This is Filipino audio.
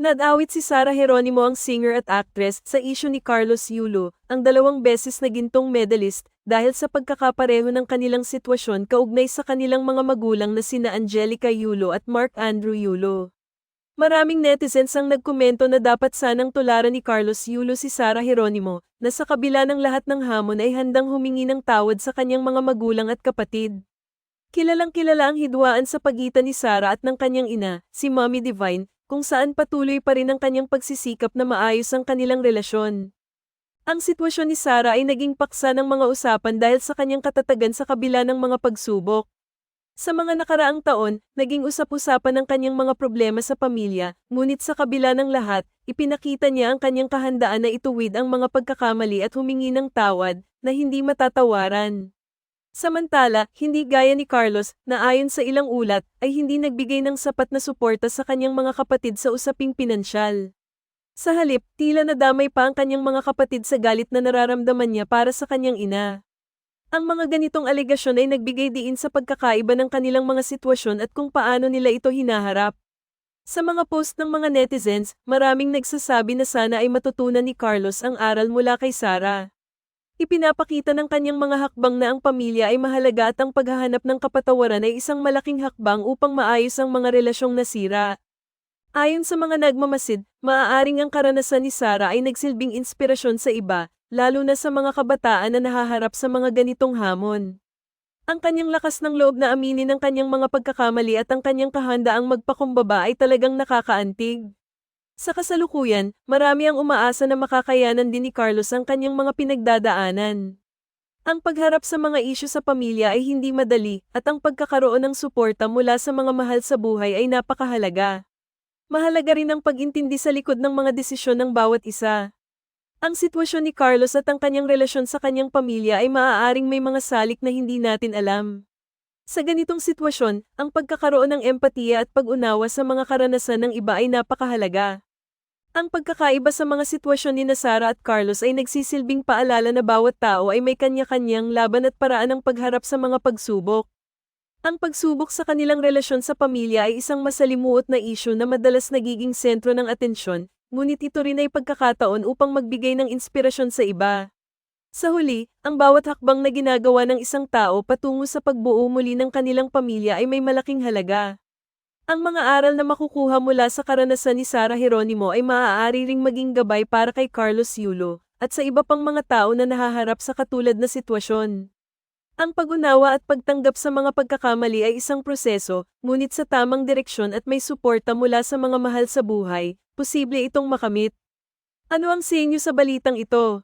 Nadawit si Sara Geronimo ang singer at actress sa isyu ni Carlos Yulo, ang dalawang beses na gintong medalist, dahil sa pagkakapareho ng kanilang sitwasyon kaugnay sa kanilang mga magulang na sina Angelica Yulo at Mark Andrew Yulo. Maraming netizens ang nagkomento na dapat sanang tularan ni Carlos Yulo si Sara Geronimo, na sa kabila ng lahat ng hamon ay handang humingi ng tawad sa kanyang mga magulang at kapatid. Kilalang kilala ang hidwaan sa pagitan ni Sara at ng kanyang ina, si Mommy Divine, kung saan patuloy pa rin ang kanyang pagsisikap na maayos ang kanilang relasyon. Ang sitwasyon ni Sara ay naging paksa ng mga usapan dahil sa kanyang katatagan sa kabila ng mga pagsubok. Sa mga nakaraang taon, naging usap-usapan ang kanyang mga problema sa pamilya, ngunit sa kabila ng lahat, ipinakita niya ang kanyang kahandaan na ituwid ang mga pagkakamali at humingi ng tawad na hindi matatawaran. Samantala, hindi gaya ni Carlos, na ayon sa ilang ulat, ay hindi nagbigay ng sapat na suporta sa kanyang mga kapatid sa usaping pinansyal. Sa halip, tila nadamay pa ang kanyang mga kapatid sa galit na nararamdaman niya para sa kanyang ina. Ang mga ganitong alegasyon ay nagbigay diin sa pagkakaiba ng kanilang mga sitwasyon at kung paano nila ito hinaharap. Sa mga post ng mga netizens, maraming nagsasabi na sana ay matutunan ni Carlos ang aral mula kay Sarah. Ipinapakita ng kanyang mga hakbang na ang pamilya ay mahalaga at ang paghahanap ng kapatawaran ay isang malaking hakbang upang maayos ang mga relasyong nasira. Ayon sa mga nagmamasid, maaaring ang karanasan ni Sarah ay nagsilbing inspirasyon sa iba, lalo na sa mga kabataan na nahaharap sa mga ganitong hamon. Ang kanyang lakas ng loob na aminin ang kanyang mga pagkakamali at ang kanyang kahandaang magpakumbaba ay talagang nakakaantig. Sa kasalukuyan, marami ang umaasa na makakayanan din ni Carlos ang kanyang mga pinagdadaanan. Ang pagharap sa mga isyu sa pamilya ay hindi madali, at ang pagkakaroon ng suporta mula sa mga mahal sa buhay ay napakahalaga. Mahalaga rin ang pag-intindi sa likod ng mga desisyon ng bawat isa. Ang sitwasyon ni Carlos at ang kanyang relasyon sa kanyang pamilya ay maaaring may mga salik na hindi natin alam. Sa ganitong sitwasyon, ang pagkakaroon ng empatiya at pag-unawa sa mga karanasan ng iba ay napakahalaga. Ang pagkakaiba sa mga sitwasyon ni Sara at Carlos ay nagsisilbing paalala na bawat tao ay may kanya-kanyang laban at paraan ng pagharap sa mga pagsubok. Ang pagsubok sa kanilang relasyon sa pamilya ay isang masalimuot na isyu na madalas nagiging sentro ng atensyon, ngunit ito rin ay pagkakataon upang magbigay ng inspirasyon sa iba. Sa huli, ang bawat hakbang na ginagawa ng isang tao patungo sa pagbuo muli ng kanilang pamilya ay may malaking halaga. Ang mga aral na makukuha mula sa karanasan ni Sara Geronimo ay maaari ring maging gabay para kay Carlos Yulo, at sa iba pang mga tao na nahaharap sa katulad na sitwasyon. Ang pag-unawa at pagtanggap sa mga pagkakamali ay isang proseso, ngunit sa tamang direksyon at may suporta mula sa mga mahal sa buhay, posible itong makamit. Ano ang sa inyo sa balitang ito?